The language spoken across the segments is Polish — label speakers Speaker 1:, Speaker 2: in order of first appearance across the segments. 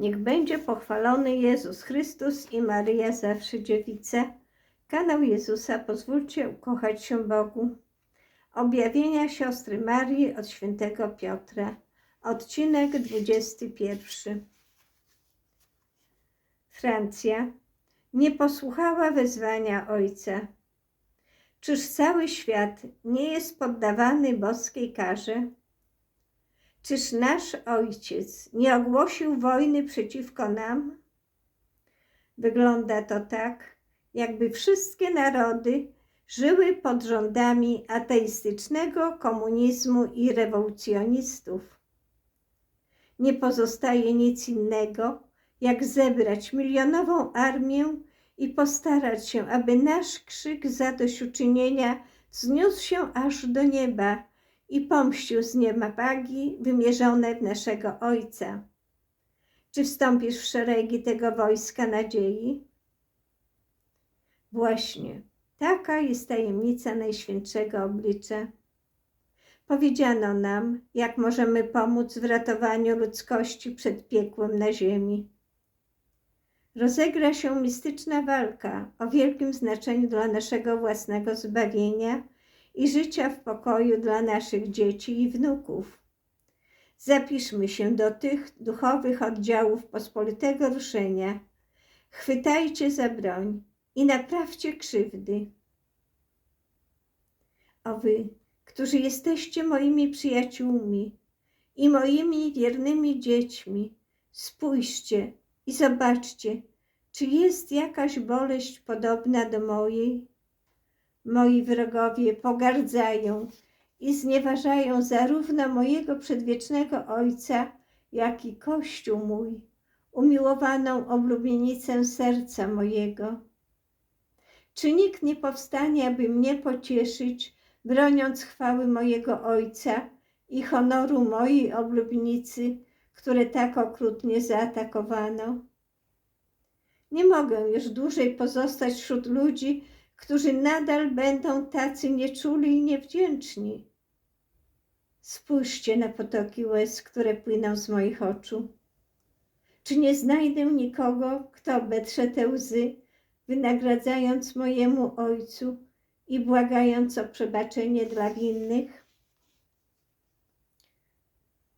Speaker 1: Niech będzie pochwalony Jezus Chrystus i Maryja zawsze dziewica. Kanał Jezusa pozwólcie ukochać się Bogu. Objawienia siostry Marii od świętego Piotra. Odcinek 21. Francja nie posłuchała wezwania Ojca. Czyż cały świat nie jest poddawany boskiej karze? Czyż nasz Ojciec nie ogłosił wojny przeciwko nam? Wygląda to tak, jakby wszystkie narody żyły pod rządami ateistycznego komunizmu i rewolucjonistów. Nie pozostaje nic innego, jak zebrać milionową armię i postarać się, aby nasz krzyk zadośćuczynienia wzniósł się aż do nieba i pomścił z nieba wagi wymierzone w naszego Ojca. Czy wstąpisz w szeregi tego wojska nadziei? Właśnie, taka jest tajemnica Najświętszego Oblicza. Powiedziano nam, jak możemy pomóc w ratowaniu ludzkości przed piekłem na ziemi. Rozegra się mistyczna walka o wielkim znaczeniu dla naszego własnego zbawienia i życia w pokoju dla naszych dzieci i wnuków. Zapiszmy się do tych duchowych oddziałów pospolitego ruszenia. Chwytajcie za broń i naprawcie krzywdy. O wy, którzy jesteście moimi przyjaciółmi i moimi wiernymi dziećmi, spójrzcie i zobaczcie, czy jest jakaś boleść podobna do mojej. Moi wrogowie pogardzają i znieważają zarówno mojego przedwiecznego Ojca, jak i Kościół mój, umiłowaną oblubienicę serca mojego. Czy nikt nie powstanie, aby mnie pocieszyć, broniąc chwały mojego Ojca i honoru mojej oblubienicy, które tak okrutnie zaatakowano? Nie mogę już dłużej pozostać wśród ludzi, którzy nadal będą tacy nieczuli i niewdzięczni. Spójrzcie na potoki łez, które płyną z moich oczu. Czy nie znajdę nikogo, kto obetrze te łzy, wynagradzając mojemu Ojcu i błagając o przebaczenie dla winnych?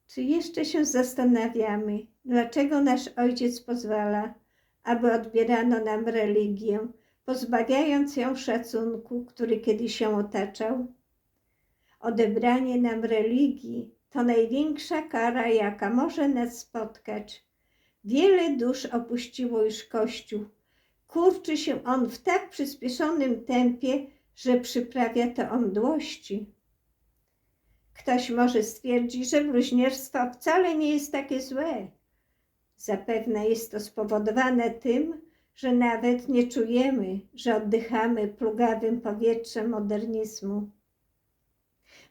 Speaker 1: Czy jeszcze się zastanawiamy, dlaczego nasz Ojciec pozwala, aby odbierano nam religię, pozbawiając ją szacunku, który kiedyś się otaczał? Odebranie nam religii to największa kara, jaka może nas spotkać. Wiele dusz opuściło już Kościół. Kurczy się on w tak przyspieszonym tempie, że przyprawia to o mdłości. Ktoś może stwierdzić, że bluźnierstwo wcale nie jest takie złe. Zapewne jest to spowodowane tym, że nawet nie czujemy, że oddychamy plugawym powietrzem modernizmu.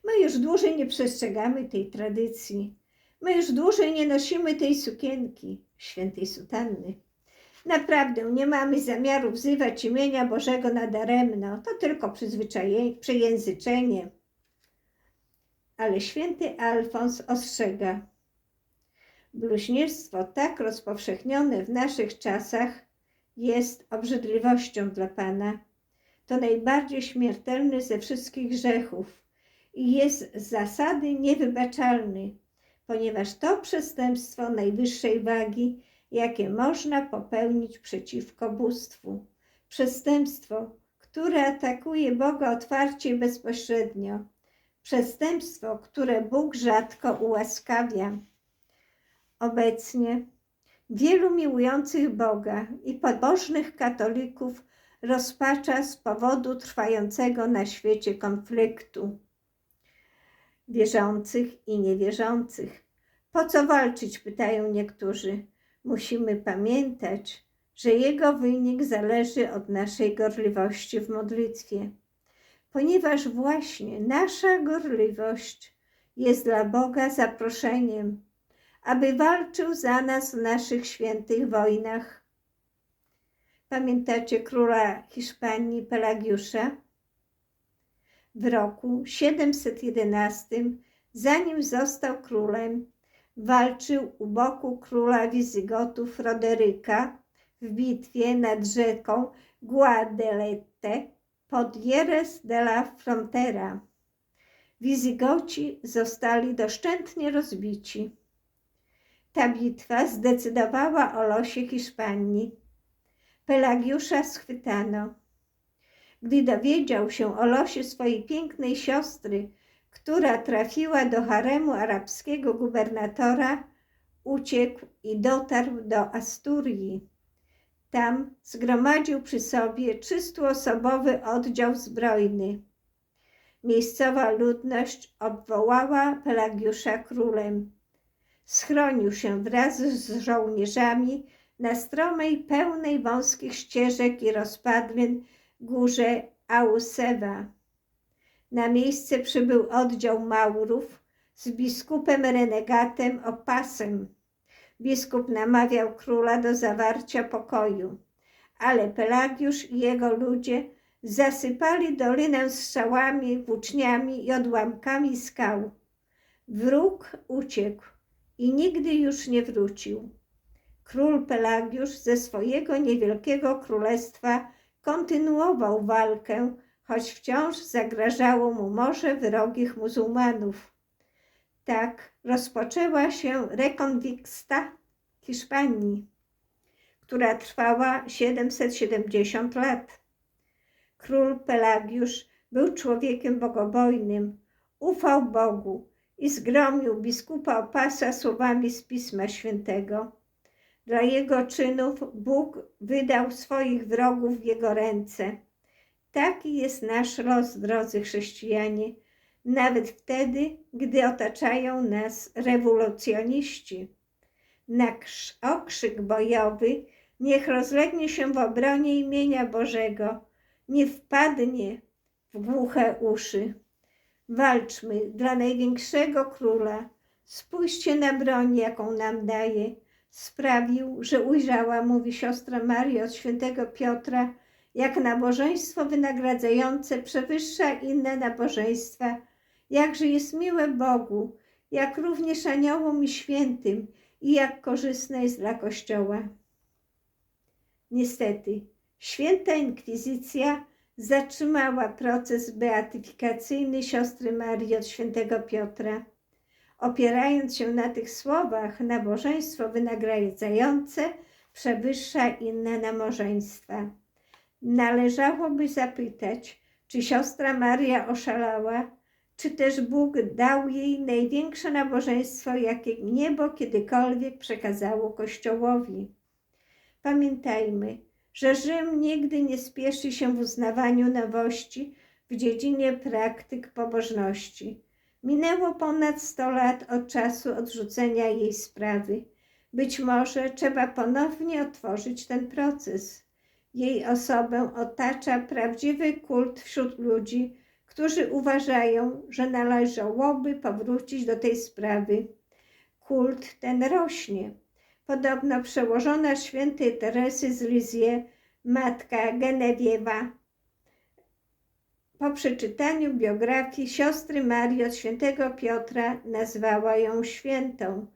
Speaker 1: My już dłużej nie przestrzegamy tej tradycji. My już dłużej nie nosimy tej sukienki, świętej sutanny. Naprawdę nie mamy zamiaru wzywać imienia Bożego nadaremno, to tylko przejęzyczenie. Ale święty Alfons ostrzega. Bluźnierstwo tak rozpowszechnione w naszych czasach jest obrzydliwością dla Pana. To najbardziej śmiertelny ze wszystkich grzechów i jest z zasady niewybaczalny, ponieważ to przestępstwo najwyższej wagi, jakie można popełnić przeciwko bóstwu. Przestępstwo, które atakuje Boga otwarcie i bezpośrednio. Przestępstwo, które Bóg rzadko ułaskawia. Obecnie wielu miłujących Boga i pobożnych katolików rozpacza z powodu trwającego na świecie konfliktu wierzących i niewierzących. Po co walczyć, pytają niektórzy. Musimy pamiętać, że jego wynik zależy od naszej gorliwości w modlitwie, ponieważ właśnie nasza gorliwość jest dla Boga zaproszeniem, aby walczył za nas w naszych świętych wojnach. Pamiętacie króla Hiszpanii Pelagiusza? W roku 711, zanim został królem, walczył u boku króla Wizygotów Roderyka w bitwie nad rzeką Guadelete pod Jerez de la Frontera. Wizygoci zostali doszczętnie rozbici. Ta bitwa zdecydowała o losie Hiszpanii. Pelagiusza schwytano. Gdy dowiedział się o losie swojej pięknej siostry, która trafiła do haremu arabskiego gubernatora, uciekł i dotarł do Asturii. Tam zgromadził przy sobie trzystoosobowy oddział zbrojny. Miejscowa ludność obwołała Pelagiusza królem. Schronił się wraz z żołnierzami na stromej, pełnej wąskich ścieżek i rozpadlin górze Ausewa. Na miejsce przybył oddział Maurów z biskupem renegatem Opasem. Biskup namawiał króla do zawarcia pokoju, ale Pelagiusz i jego ludzie zasypali dolinę strzałami, włóczniami i odłamkami skał. Wróg uciekł i nigdy już nie wrócił. Król Pelagiusz ze swojego niewielkiego królestwa kontynuował walkę, choć wciąż zagrażało mu morze wrogich muzułmanów. Tak rozpoczęła się rekonwiksta Hiszpanii, która trwała 770 lat. Król Pelagiusz był człowiekiem bogobojnym, ufał Bogu i zgromił biskupa Opasa słowami z Pisma Świętego. Dla jego czynów Bóg wydał swoich wrogów w jego ręce. Taki jest nasz los, drodzy chrześcijanie, nawet wtedy, gdy otaczają nas rewolucjoniści. Na okrzyk bojowy niech rozlegnie się w obronie imienia Bożego, nie wpadnie w głuche uszy. Walczmy dla największego króla. Spójrzcie na broń, jaką nam daje. Sprawił, że ujrzała, mówi siostra Maria od świętego Piotra, jak nabożeństwo wynagradzające przewyższa inne nabożeństwa, jakże jest miłe Bogu, jak również aniołom i świętym i jak korzystne jest dla Kościoła. Niestety, święta inkwizycja zatrzymała proces beatyfikacyjny siostry Marii od świętego Piotra. Opierając się na tych słowach, nabożeństwo wynagradzające przewyższa inne nabożeństwa. Należałoby zapytać, czy siostra Maria oszalała, czy też Bóg dał jej największe nabożeństwo, jakie niebo kiedykolwiek przekazało Kościołowi. Pamiętajmy, że Rzym nigdy nie spieszy się w uznawaniu nowości w dziedzinie praktyk pobożności. Minęło ponad 100 lat od czasu odrzucenia jej sprawy. Być może trzeba ponownie otworzyć ten proces. Jej osobę otacza prawdziwy kult wśród ludzi, którzy uważają, że należałoby powrócić do tej sprawy. Kult ten rośnie. Podobno przełożona świętej Teresy z Lizie, matka Genewiewa, po przeczytaniu biografii siostry Marii od świętego Piotra nazwała ją świętą.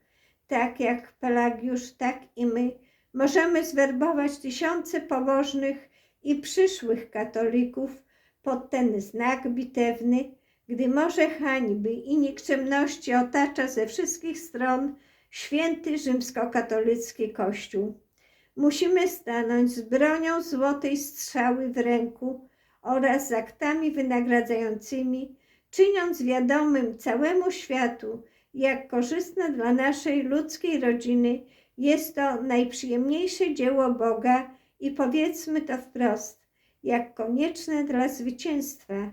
Speaker 1: Tak jak Pelagiusz, tak i my możemy zwerbować tysiące pobożnych i przyszłych katolików pod ten znak bitewny, gdy morze hańby i nikczemności otacza ze wszystkich stron święty rzymskokatolicki Kościół. Musimy stanąć z bronią złotej strzały w ręku oraz z aktami wynagradzającymi, czyniąc wiadomym całemu światu, jak korzystne dla naszej ludzkiej rodziny jest to najprzyjemniejsze dzieło Boga i powiedzmy to wprost, jak konieczne dla zwycięstwa.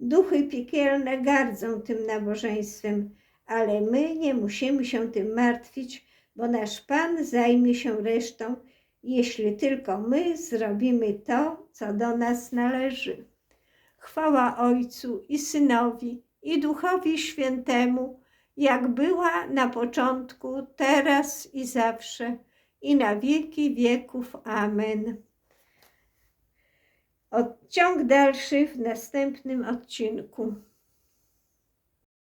Speaker 1: Duchy piekielne gardzą tym nabożeństwem, ale my nie musimy się tym martwić, bo nasz Pan zajmie się resztą, jeśli tylko my zrobimy to, co do nas należy. Chwała Ojcu i Synowi i Duchowi Świętemu, jak była na początku, teraz i zawsze, i na wieki wieków. Amen. Odciąg dalszy w następnym odcinku.